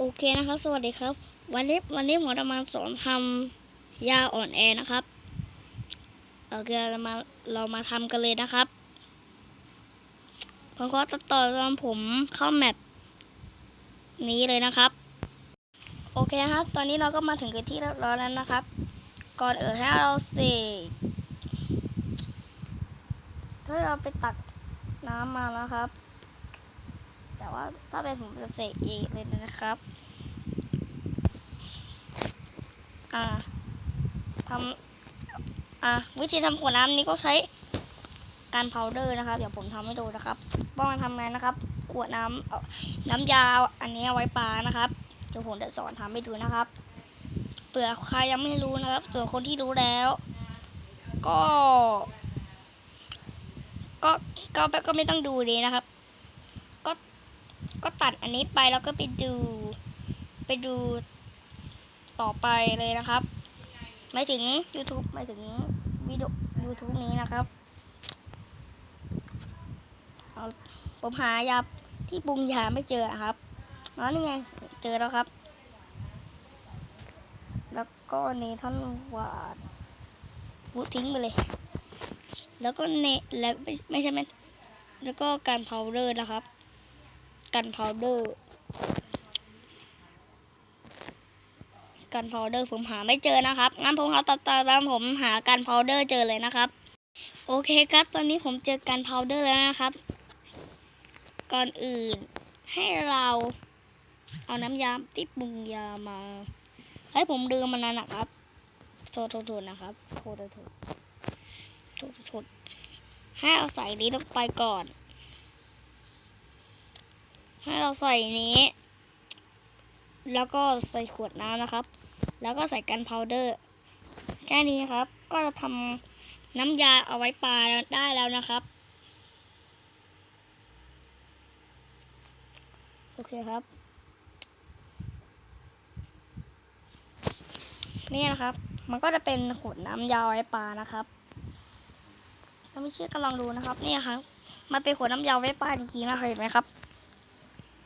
โอเคนะครับ สวัสดีครับ วันนี้วันนี้หมอจะมาสอนทำยาอ่อนแอนะครับโอเคเรามาเรามาทำกันเลยนะครับผมขอตัดต่อตอนผมเข้าแมปนี้เลยนะครับ โอเคครับ ตอนนี้เราก็มาถึงกันที่เรียบร้อยแล้วนะครับ ก่อนเออยให้เราเสกถ้าเราไปตักน้ำมานะครับ แต่ว่าถ้าเป็นผมจะเสกเองเลยนะครับ อ่าทำอ่าวิธีทำขวดน้ำนี้ก็ใช้การพาวเดอร์นะครับ เดี๋ยวผมทำให้ดูนะครับว่ามันทำไงนะครับ ขวดน้ำน้ำยาอันนี้ไว้ปลานะครับเดี๋ยวผมจะสอนทำให้ดูนะครับเผื่อใครยังไม่รู้นะครับ ส่วนคนที่รู้แล้ว ก็ ก็ก็ก็ไม่ต้องดูเลยนะครับ ตัดอันนี้ไปแล้วก็ไปดู ไปดูต่อไปเลยนะครับหมายถึง YouTube หมายถึงวิดีโอ YouTube นี้นะครับผมหายาที่ปรุงยาไม่เจอครับอ๋อนี่ไงเจอแล้วครับ แล้วก็เนท่อนวาดพูทิ้งไปเลย แล้วก็เนแล้วไม่ใช่ไหมแล้วก็การพาวเวอร์นะครับ กันพาวเดอร์กันพาวเดอร์ผมหาไม่เจอนะครับงั้นผมเอาตัดตามผมหากันพาวเดอร์เจอเลยนะครับ โอเคครับ ตอนนี้ผมเจอกันพาวเดอร์แล้วนะครับ ก่อนอื่นให้เราเอาน้ำยาที่ปรุงยามาให้ผมดื่มมานานนะครับโทษโทษนะครับโทษโทษโทษโทษให้เอาใส่นี้ลงไปก่อน ให้เราใส่นี้ แล้วก็ใส่ขวดน้ำนะครับ แล้วก็ใส่กันพาวเดอร์ แค่นี้ครับ ก็จะทำน้ำยาเอาไว้ปลาได้แล้วนะครับ โอเคครับ นี่นะครับ มันก็จะเป็นขวดน้ำยาไว้ปลานะครับถ้าไม่เชื่อก็ลองดูนะครับ นี่ครับ มันเป็นขวดน้ำยาไว้ปลาจริงๆนะเคยเห็นไหมครับ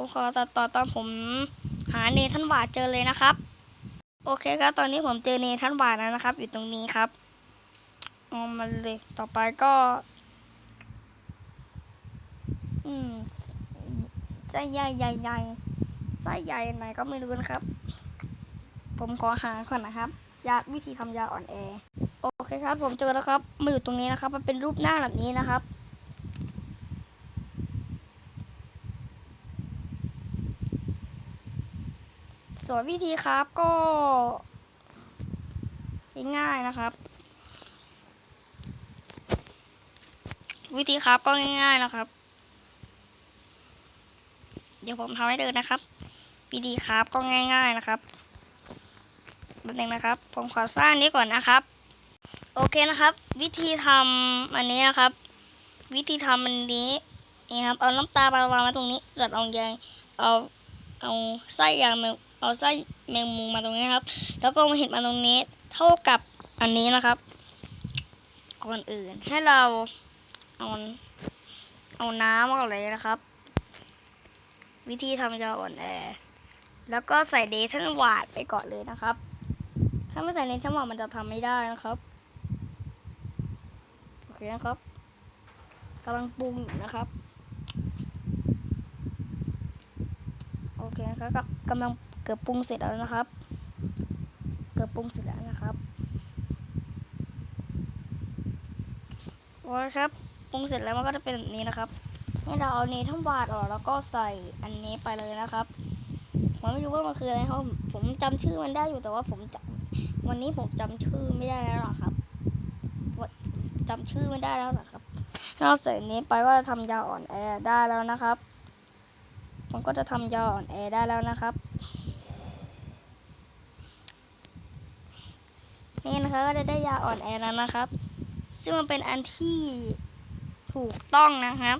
ผมขอตัดต่อตอนผมหาเนทันวาดเจอเลยนะครับ โอเคครับตอนนี้ผมเจอเนทันวาดแล้วนะครับ อยู่ตรงนี้ครับเอามาเลยต่อไปก็ อืมไส้ใหญ่ใหญ่ใหญ่ไส้ใหญ่ไหนก็ไม่รู้นะครับ ผมขอหาก่อนนะครับยาวิธีทำยาอ่อนแอ โอเคครับ ผมเจอแล้วครับมาอยู่ตรงนี้นะครับ มันเป็นรูปหน้าแบบนี้นะครับ ส่วนวิธีครับก็ง่ายๆนะครับ วิธีครับก็ง่ายๆนะครับ เดี๋ยวผมทำให้ดูนะครับ วิธีครับก็ง่ายๆนะครับแป๊บนึงนะครับ ผมขอสร้างนี้ก่อนนะครับ โอเคนะครับ วิธีทำอันนี้นะครับ วิธีทำอันนี้นี่ครับเอาน้ำตาลวางมาตรงนี้จัดเอายางเอาเอาไส้ยางมง เอาไส้แมงมุมมาตรงนี้ครับ แล้วก็มาเห็ดมาตรงนี้เท่ากับอันนี้นะครับ ก่อนอื่นให้เราเอาเอาน้ำก่อนเลยนะครับ วิธีทำยาอ่อนแอ แล้วก็ใส่เดทันวาดไปก่อนเลยนะครับ ถ้าไม่ใส่เดทันวาดมันจะทำไม่ได้นะครับ โอเคนะครับกำลังปรุงอยู่นะครับ โอเคนะครับกำกำลัง กือบปรุงเสร็จแล้วนะครับ เกือบปรุงเสร็จแล้วนะครับโอเคครับปรุงเสร็จแล้วมันก็จะเป็นแบบนี้นะครับให้เราเอาเนทันวาดออกแล้วก็ใส่อันนี้ไปเลยนะครับผมไม่รู้ว่ามันคืออะไรครับผมจำชื่อมันได้อยู่แต่ว่าผมจำวันนี้ผมจำชื่อไม่ได้แล้วหรอกครับว่าจำชื่อไม่ได้แล้วหรอกครับถ้าเราใส่นี้ไปก็จะทำยาอ่อนแอได้แล้วนะครับ ผมก็จะทำยาอ่อนแอได้แล้วนะครับ นี่นะครับก็จะได้ยาอ่อนแอแล้วนะครับ ซึ่งมันเป็นอันที่ถูกต้องนะครับ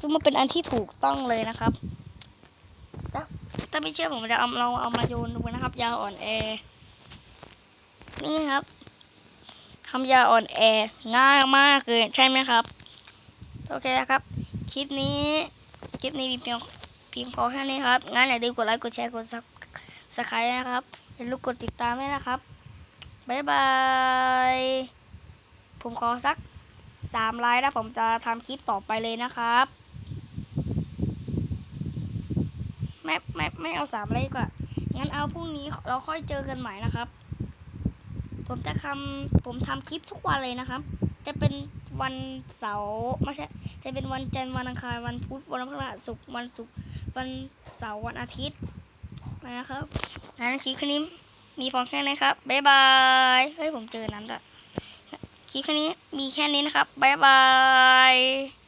ซึ่งมันเป็นอันที่ถูกต้องเลยนะครับถ้าไม่เชื่อผมจะเอาเราเอามาโยนดูนะครับ ยาอ่อนแอ นี่ครับทำยาอ่อนแอง่ายมากเลยใช่ไหมครับ โอเคนะครับ คลิปนี้คลิปนี้มีเพียงเพียงพอแค่นี้ครับงั้นอย่าลืมกดไลค์กดแชร์กดซับสไครต์นะครับอย่าลืมกดติดตามด้วยนะครับ บายบาย ผมขอสักสามไลค์แล้วผมจะทำคลิปต่อไปเลยนะครับ ไม่ไม่ไม่เอาสามไลค์กว่า งั้นเอาพรุ่งนี้เราค่อยเจอกันใหม่นะครับ ผมจะทำผมทำคลิปทุกวันเลยนะครับ จะเป็นวันเสาร์ไม่ใช่จะเป็นวันจันทร์วันอังคารวันพุธวันพฤหัสศุกร์วันศุกร์วันเสาร์วันอาทิตย์นะครับงั้นคลิปนี้ มีพอแค่นี้ครับบ๊ายบายเฮ้ยผมเจอนั้นละคลิปแค่นี้มีแค่นี้นะครับบ๊ายบาย